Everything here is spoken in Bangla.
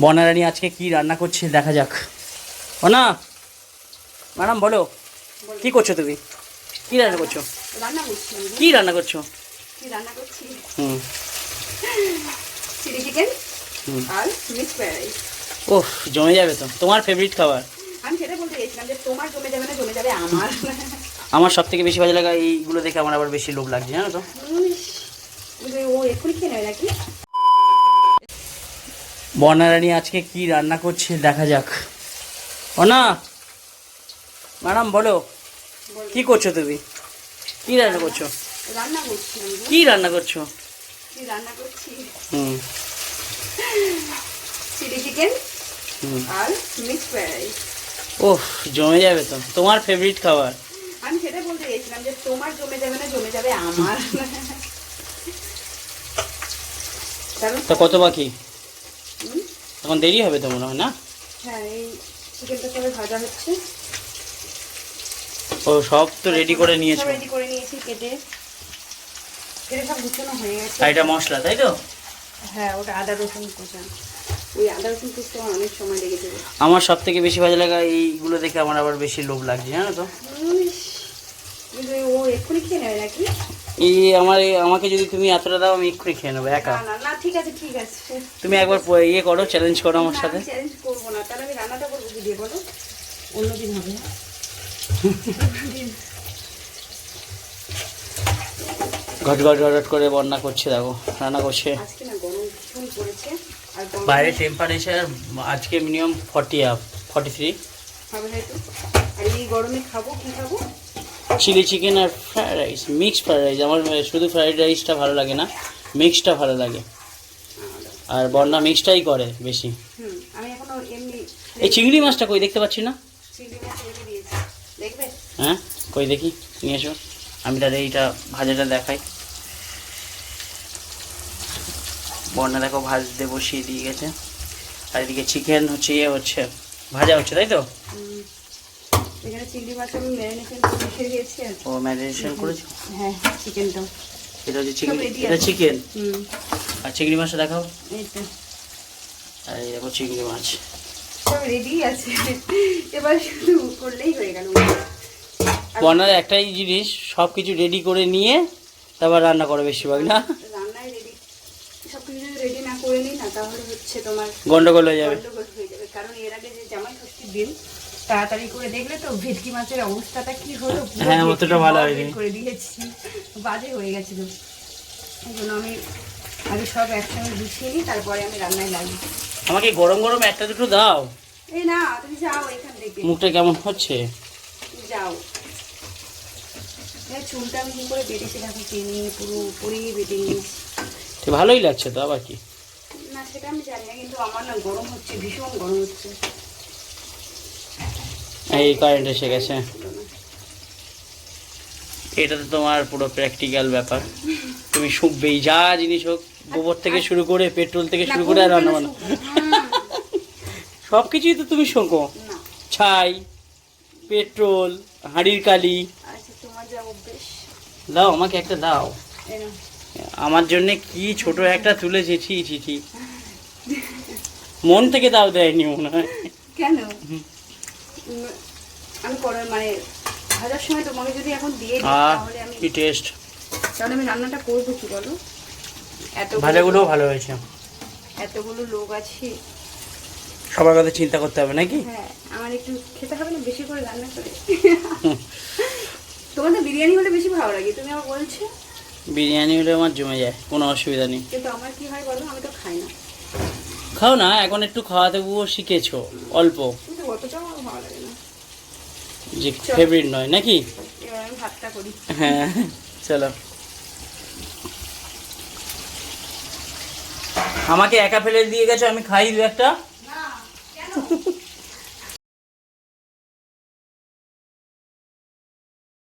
বনারানি আজকে কি রান্না করছে দেখা যাক। ও না ম্যাডাম বলো কি করছ তুমি? কি রান্না করছ? কি রান্না করছ? হুম। চিকেন হুম। আর মিক্স ফ্রাইড ওহ জমে যাবে তো। তোমার ফেভারিট খাবার? আমি সেটা বলতে চাইছিলাম যে তোমার জমে যাবে না জমে যাবে আমার। আমার সব থেকে বেশি ভালো লাগা এইগুলো দেখে আমার আবার বেশি লোভ লাগছে জানো তো ও এক্ষুনি খেয়ে নেবে নাকি? বর্ণারানী আজকে কি রান্না করছে দেখা যাক। না ম্যাডাম বলো কি করছ তুমি? কি রান্না করছ? রান্না করছি কি রান্না করছ? কি রান্না করছি? হুম। চিলি চিকেন হুম। আর মিক্স ওহ জমে যাবে তো। তোমার ফেভারিট খাবার। আমি সেটা বলতে চাইছিলাম যে তোমার জমে যাবে না জমে যাবে আমার। তো কত বাকি? এখন দেরি হবে তো মনে হয় না? হ্যাঁ এই চিকেনটা সবাই ভাজা হচ্ছে। ও সব তো রেডি করে নিয়েছো। রেডি করে নিয়েছি কেটে। কেটে সব গুছানো হয়ে গেছে। আর এটা মশলা তাই তো? হ্যাঁ ওটা আদা রসুন কোচা। ওই আদা রসুন কুচতে আমার অনেক সময় লেগে যাবে। আমার সব থেকে বেশি ভালো লাগা এইগুলো দেখে আমার আবার বেশি লোভ লাগছে জানো তো? ও এক্ষুনি খেয়ে নেবে নাকি? এই আমার আমাকে যদি তুমি এতটা দাও আমি এক্ষুনি খেয়ে নেব একা। না ঠিক আছে ঠিক আছে। তুমি একবার ইয়ে করো চ্যালেঞ্জ করো আমার সাথে। চ্যালেঞ্জ করব না। তাহলে আমি রান্নাটা করব কি বলো? অন্যদিন হবে ঘট ঘট ঘট ঘট করে বন্যা করছে দেখো রান্না করছে। আজকে না গরম ভীষণ পড়েছে আর বাইরে টেম্পারেচার আজকে minimum forty up forty three হবে হয়তো। আর এই গরমে খাব কি খাব? চিলি চিকেন আর fried rice mixed fried rice আমার শুধু ফ্রাইড রাইসটা ভালো লাগে না মিক্সটা ভালো লাগে। আর বন্যা মিক্সটাই করে বেশি। আমি এখনও এমনি এই চিংড়ি মাছটা কই দেখতে পাচ্ছি না? হ্যাঁ কই দেখি নিয়ে এসো। আমি তাহলে এইটা ভাজাটা দেখাই। বন্যা দেখো ভাজতে বসিয়ে দিয়ে গেছে। আর এদিকে চিকেন হচ্ছে ইয়ে হচ্ছে ভাজা হচ্ছে তাই তো? চিংড়ি মাছ আমি ম্যারিনেশন করে দিয়েছি ও ম্যারিনেশন করেছি? হ্যাঁ চিকেনটা এটা হচ্ছে চিকেন সব এটা চিকেন হুম। আর চিংড়ি মাছটা দেখাও। আর এই দেখো চিংড়ি মাছ। রেডি আছে। এবার শুধু করলেই হয়ে গেল। আর একটাই জিনিস সব কিছু রেডি করে নিয়ে তারপর রান্না করে বেশিরভাগ না? রান্নায় রেডি সব কিছু যদি রেডি না করে নিই না তাহলে হচ্ছে তোমার গন্ডগোল হয়ে যাবে। গন্ডগোল হয়ে যাবে। কারণ এর আগে যে জামাই ষষ্ঠীর দিন তাড়াতাড়ি করে দেখলে তো ভেটকি মাছের অবস্থাটা কি হলো? হ্যাঁ, অতটা ভালো হয়নি। করে দিয়েছি। বাজে হয়ে গেছিল। এই জন্য আমি আগে সব একসঙ্গে গুছিয়ে নিই তারপরে আমি রান্নায় লাগি আমাকে গরম গরম একটা দুটো দাও। এই না তুমি যাও এখান থেকে। মুখটা কেমন হচ্ছে? যাও। চুলটা আমি কি করে বেরিয়েছি দেখো টেনে পুরো উপরে বেটে নিয়েছি। তো ভালোই লাগছে তো আবার কি? না সেটা আমি জানি না কিন্তু আমার না গরম হচ্ছে ভীষণ গরম হচ্ছে। এই কারেন্ট এসে গেছে। এটা তো তোমার পুরো প্র্যাকটিক্যাল ব্যাপার। তুমি শুকবেই যা জিনিস হোক গোবর থেকে শুরু করে পেট্রোল থেকে শুরু করে আর রান্না বান্না। সব কিছুই তো তুমি শোকো। ছাই পেট্রোল হাঁড়ির কালি। আচ্ছা তোমার যা অভ্যেস। দাও আমাকে একটা দাও। আমার জন্য কি ছোট একটা তুলেছে ছি ছি মন থেকে দাও দেয়নি মনে হয়। কেন? আমি করার মানে ভাজার সময় তোমাকে যদি এখন দিয়ে দিই আর তাহলে আমি কি টেস্ট তাহলে আমি রান্নাটা করব কি বলো? এত ভাজাগুলোও ভালো হয়েছে। এতগুলো লোক আছে। সবার কথা চিন্তা করতে হবে নাকি? হ্যাঁ আমার একটু খেতে হবে না বেশি করে রান্না করে। তোমার তো বিরিয়ানি হলে বেশি ভালো লাগে তুমি আমার বলছো? বিরিয়ানি হলে আমার জমে যায় কোনো অসুবিধা নেই। কিন্তু আমার কি হয় বলো আমি তো খাই না। খাও না এখন একটু খাওয়াতে বুয়ো শিখেছো অল্প। অতটাও ভালো লাগে যে ফেভারিট নয় নাকি? ভাতটা করি। হ্যাঁ চলো। আমাকে একা ফেলে দিয়ে গেছো? আমি খাই দু একটা। না কেন?